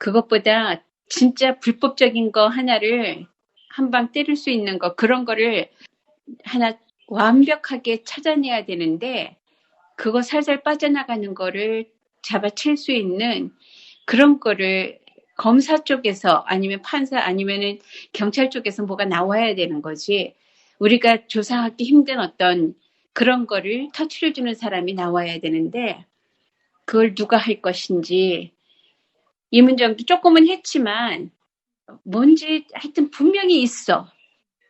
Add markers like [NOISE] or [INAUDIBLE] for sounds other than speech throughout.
그것보다 진짜 불법적인 거 하나를 한 방 때릴 수 있는 거 그런 거를 하나 완벽하게 찾아내야 되는데 그거 살살 빠져나가는 거를 잡아챌 수 있는 그런 거를 검사 쪽에서 아니면 판사 아니면은 경찰 쪽에서 뭐가 나와야 되는 거지. 우리가 조사하기 힘든 어떤 그런 거를 터치를 주는 사람이 나와야 되는데 그걸 누가 할 것인지 이 문장도 조금은 했지만 뭔지 하여튼 분명히 있어.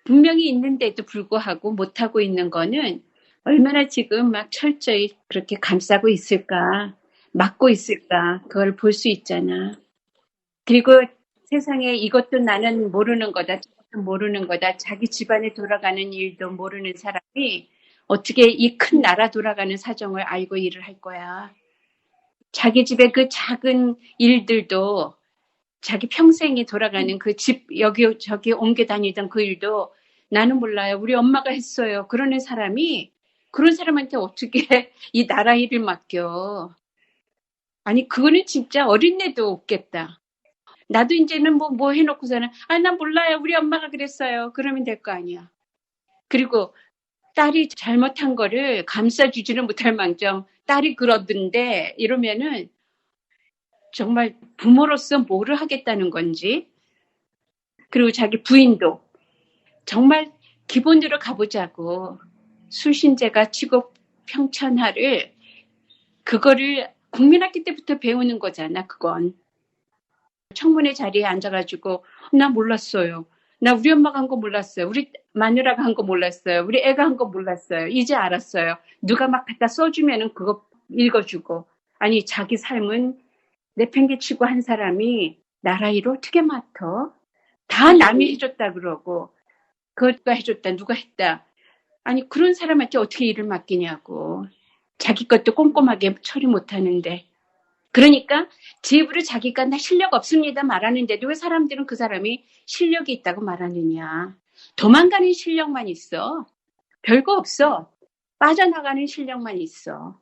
분명히 있는데도 불구하고 못하고 있는 거는 얼마나 지금 막 철저히 그렇게 감싸고 있을까, 막고 있을까, 그걸 볼 수 있잖아. 그리고 세상에 이것도 나는 모르는 거다, 저것도 모르는 거다, 자기 집안에 돌아가는 일도 모르는 사람이 어떻게 이 큰 나라 돌아가는 사정을 알고 일을 할 거야. 자기 집의 그 작은 일들도 자기 평생이 돌아가는 그 집 여기 저기 옮겨 다니던 그 일도 나는 몰라요. 우리 엄마가 했어요. 그러는 사람이 그런 사람한테 어떻게 [LAUGHS] 이 나라 일을 맡겨. 아니 그거는 진짜 어린애도 없겠다. 나도 이제는 뭐, 뭐 해놓고서는 아, 난 몰라요. 우리 엄마가 그랬어요. 그러면 될 거 아니야. 그리고 딸이 잘못한 거를 감싸주지는 못할 망정 딸이 그러던데 이러면은 정말 부모로서 뭐를 하겠다는 건지 그리고 자기 부인도 정말 기본대로 가보자고 수신제가 치고 평천하를 그거를 국민학교 때부터 배우는 거잖아 그건. 청문회 자리에 앉아가지고 나 몰랐어요 나 우리 엄마가 한 거 몰랐어요. 우리 마누라가 한 거 몰랐어요. 우리 애가 한 거 몰랐어요. 이제 알았어요. 누가 막 갖다 써주면은 그거 읽어주고. 아니 자기 삶은 내팽개치고 한 사람이 나라 일을 어떻게 맡어? 다 남이 해줬다 그러고. 그것가 해줬다 누가 했다. 아니 그런 사람한테 어떻게 일을 맡기냐고. 자기 것도 꼼꼼하게 처리 못하는데 그러니까 제 입으로 자기가 나 실력 없습니다 말하는데도 왜 사람들은 그 사람이 실력이 있다고 말하느냐 도망가는 실력만 있어 별거 없어 빠져나가는 실력만 있어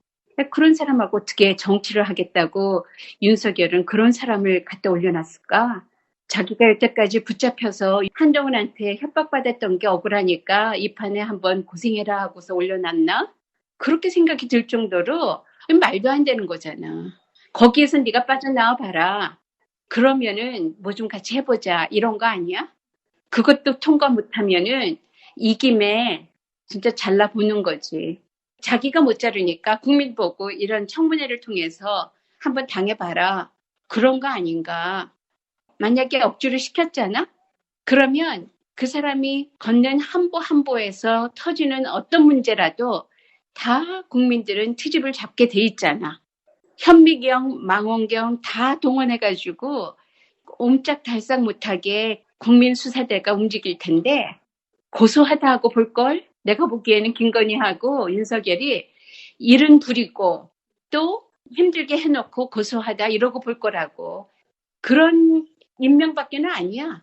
그런 사람하고 어떻게 정치를 하겠다고 윤석열은 그런 사람을 갖다 올려놨을까? 자기가 여태까지 붙잡혀서 한동훈한테 협박받았던 게 억울하니까 이 판에 한번 고생해라 하고서 올려놨나? 그렇게 생각이 들 정도로 말도 안 되는 거잖아. 거기에서 네가 빠져나와 봐라. 그러면은 뭐 좀 같이 해보자 이런 거 아니야? 그것도 통과 못하면은 이 김에 진짜 잘라 보는 거지. 자기가 못 자르니까 국민 보고 이런 청문회를 통해서 한번 당해봐라. 그런 거 아닌가. 만약에 억지로 시켰잖아? 그러면 그 사람이 걷는 한보 한보에서 터지는 어떤 문제라도 다 국민들은 트집을 잡게 돼 있잖아. 현미경, 망원경 다 동원해가지고 옴짝달싹 못하게 국민수사대가 움직일 텐데 고소하다 하고 볼걸? 내가 보기에는 김건희하고 윤석열이 일은 부리고 또 힘들게 해놓고 고소하다 이러고 볼 거라고 그런 인명밖에는 아니야.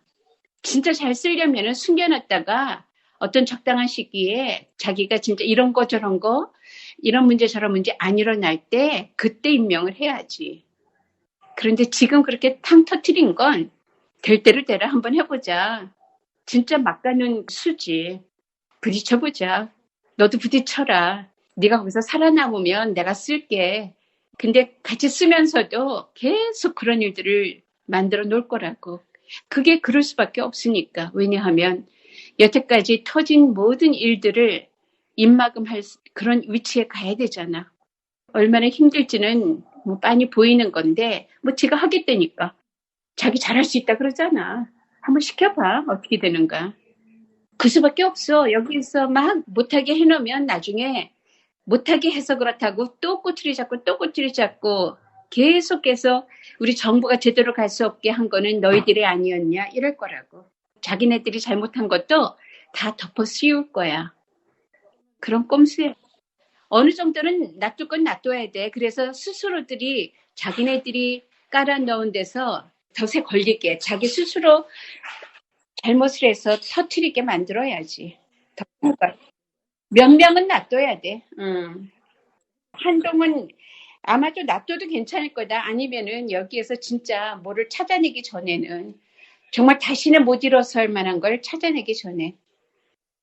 진짜 잘 쓰려면 숨겨놨다가 어떤 적당한 시기에 자기가 진짜 이런 거 저런 거 이런 문제 저런 문제 안 일어날 때 그때 임명을 해야지. 그런데 지금 그렇게 탕 터트린 건될 대로 되라 한번 해보자. 진짜 막가는 수지. 부딪혀보자. 너도 부딪혀라. 네가 거기서 살아남으면 내가 쓸게. 근데 같이 쓰면서도 계속 그런 일들을 만들어 놓을 거라고. 그게 그럴 수밖에 없으니까. 왜냐하면 여태까지 터진 모든 일들을 입막음할 그런 위치에 가야 되잖아. 얼마나 힘들지는 뭐 빤히 보이는 건데 뭐 제가 하겠다니까. 자기 잘할 수 있다 그러잖아. 한번 시켜봐. 어떻게 되는가. 그 수밖에 없어. 여기서 막 못하게 해놓으면 나중에 못하게 해서 그렇다고 또 꼬투리 잡고 또 꼬투리 잡고 계속해서 우리 정부가 제대로 갈 수 없게 한 거는 너희들이 아니었냐 이럴 거라고. 자기네들이 잘못한 것도 다 덮어 씌울 거야. 그런 꼼수에 어느 정도는 놔둘 건 놔둬야 돼. 그래서 스스로들이 자기네들이 깔아 넣은 데서 덫에 걸리게 자기 스스로 잘못을 해서 터트리게 만들어야지. 몇 명은 놔둬야 돼. 음. 한동훈 아마도 놔둬도 괜찮을 거다. 아니면은 여기에서 진짜 뭐를 찾아내기 전에는 정말 다시는 못 일어설 만한 걸 찾아내기 전에